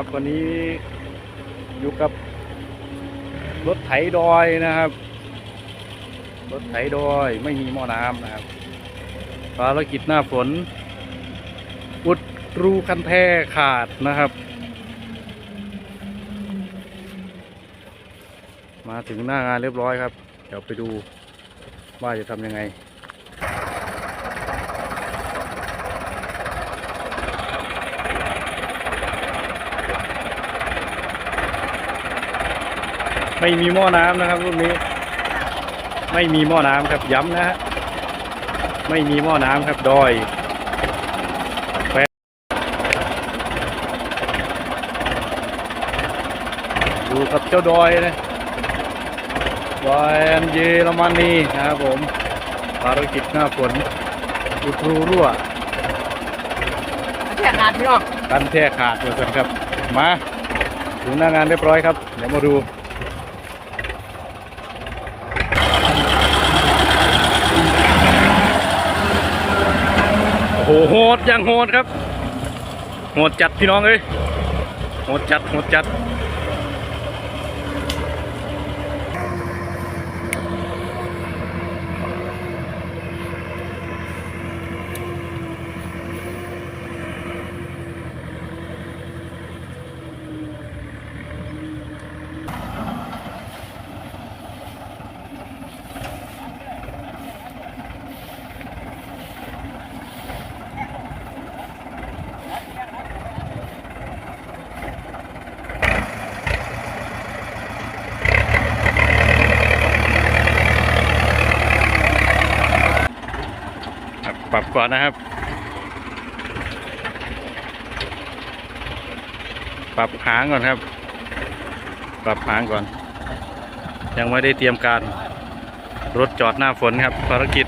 ครับวันนี้อยู่กับรถไถดอยนะครับ รถไถดอยไม่มีหม้อน้ำนะครับภารกิจหน้าฝนอุดรูคันแท่ขาดนะครับ มาถึงหน้างานเรียบร้อยครับ เดี๋ยวไปดูว่าจะทำยังไง ไม่มีหม้อน้ำนะครับรุ่นนี้ ไม่มีหม้อน้ำครับย้ำนะฮะไม่มีหม้อน้ำครับดอยแฟนดูกับเจ้าดอยนะดอยอันเยอรมนีนะครับผมภารกิจหน้าฝนอุดรูรั่วแค่ขาดพี่น้องกันแท่ขาดเดี๋ยวกันครับ มา ถึงหน้างานเรียบร้อยครับ เดี๋ยวมาดู โหโหดยังโหดครับโหดจัดพี่น้องเอ้ยโหดจัดโหดจัด รับปรับก่อนนะครับ ปรับหางก่อนครับ ปรับหางก่อน ยังไม่ได้เตรียมการ รถจอดหน้าฝนครับ ภารกิจ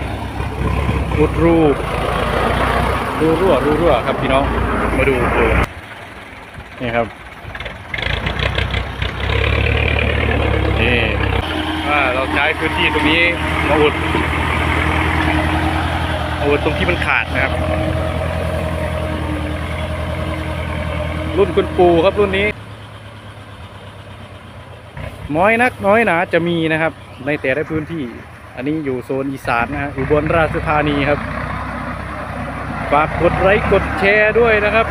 อุดรูรูรั่วรูรั่วครับพี่น้อง มาดูดูนี่ครับนี่ว่าเราใช้พื้นที่ตรงนี้มาอุด เอาตรงที่มันขาดนะครับ รุ่นคุณปูครับรุ่นนี้ น้อยนักน้อยหนาจะมีนะครับ ในแต่ละพื้นที่ อันนี้อยู่โซนอีสานนะฮะอุบลราชธานีครับฝากกดไลค์กดแชร์ด้วยนะครับ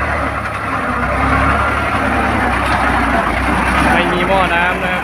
ไม่มีหม้อน้ำนะครับ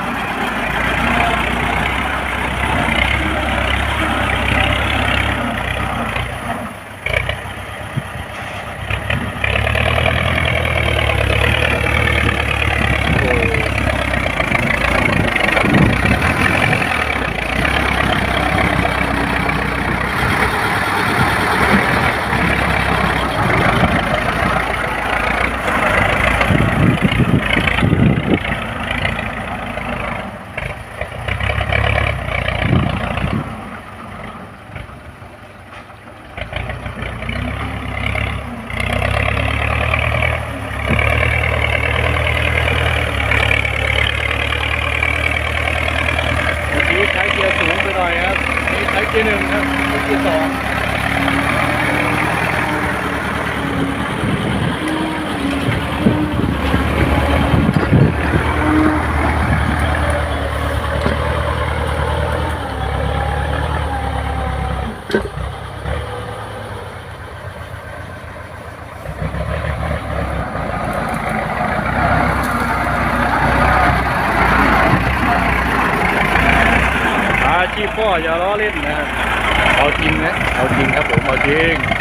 เมื่อกี้ใช้เกียร์สูงไปหน่อยครับ นี่ใช้เกียร์หนึ่งค ค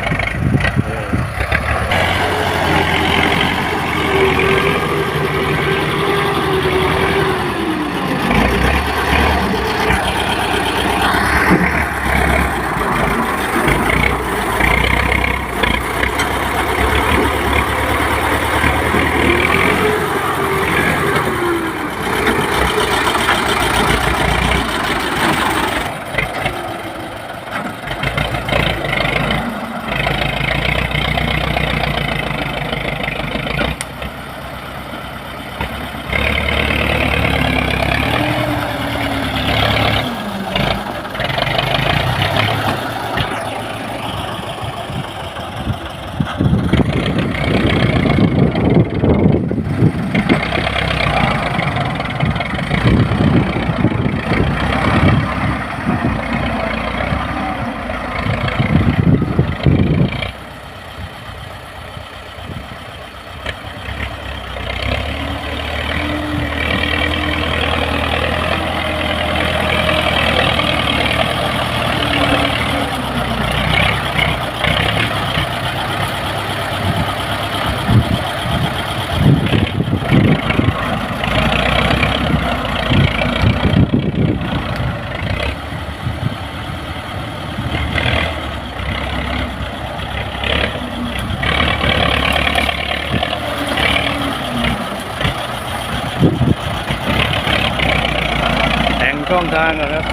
ช่องทางก่อนครับ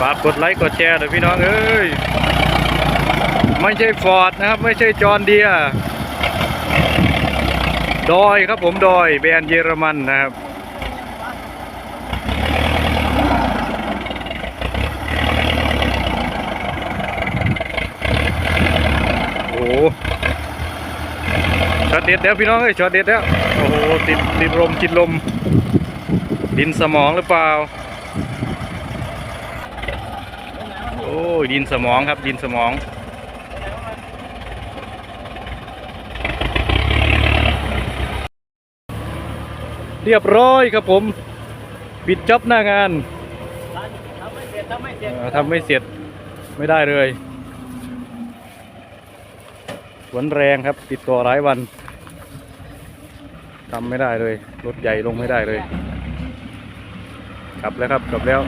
ฝากกดไลค์กดแชร์หน่อยพี่น้องเอ้ย ไม่ใช่ฟอร์ดนะครับ ไม่ใช่จอห์นเดีย ดอยครับผมดอยแบรนด์เยอรมันนะครับโอ้โหช็อตเด็ดแล้วพี่น้องเอ้ยช็อตเด็ดแล้ว โอ้โหติดติดลมติดลม ดินสมองหรือเปล่า โอ้ดินสมองครับดินสมองเรียบร้อยครับผมปิดจ็อบหน้างานทำไม่เสร็จทำไม่เสร็จทำไม่เสร็จไม่ได้เลยฝนแรงครับ ติดต่อหลายวัน ทำไม่ได้เลย รถใหญ่ลงไม่ได้เลย กลับแล้วครับ กลับแล้ว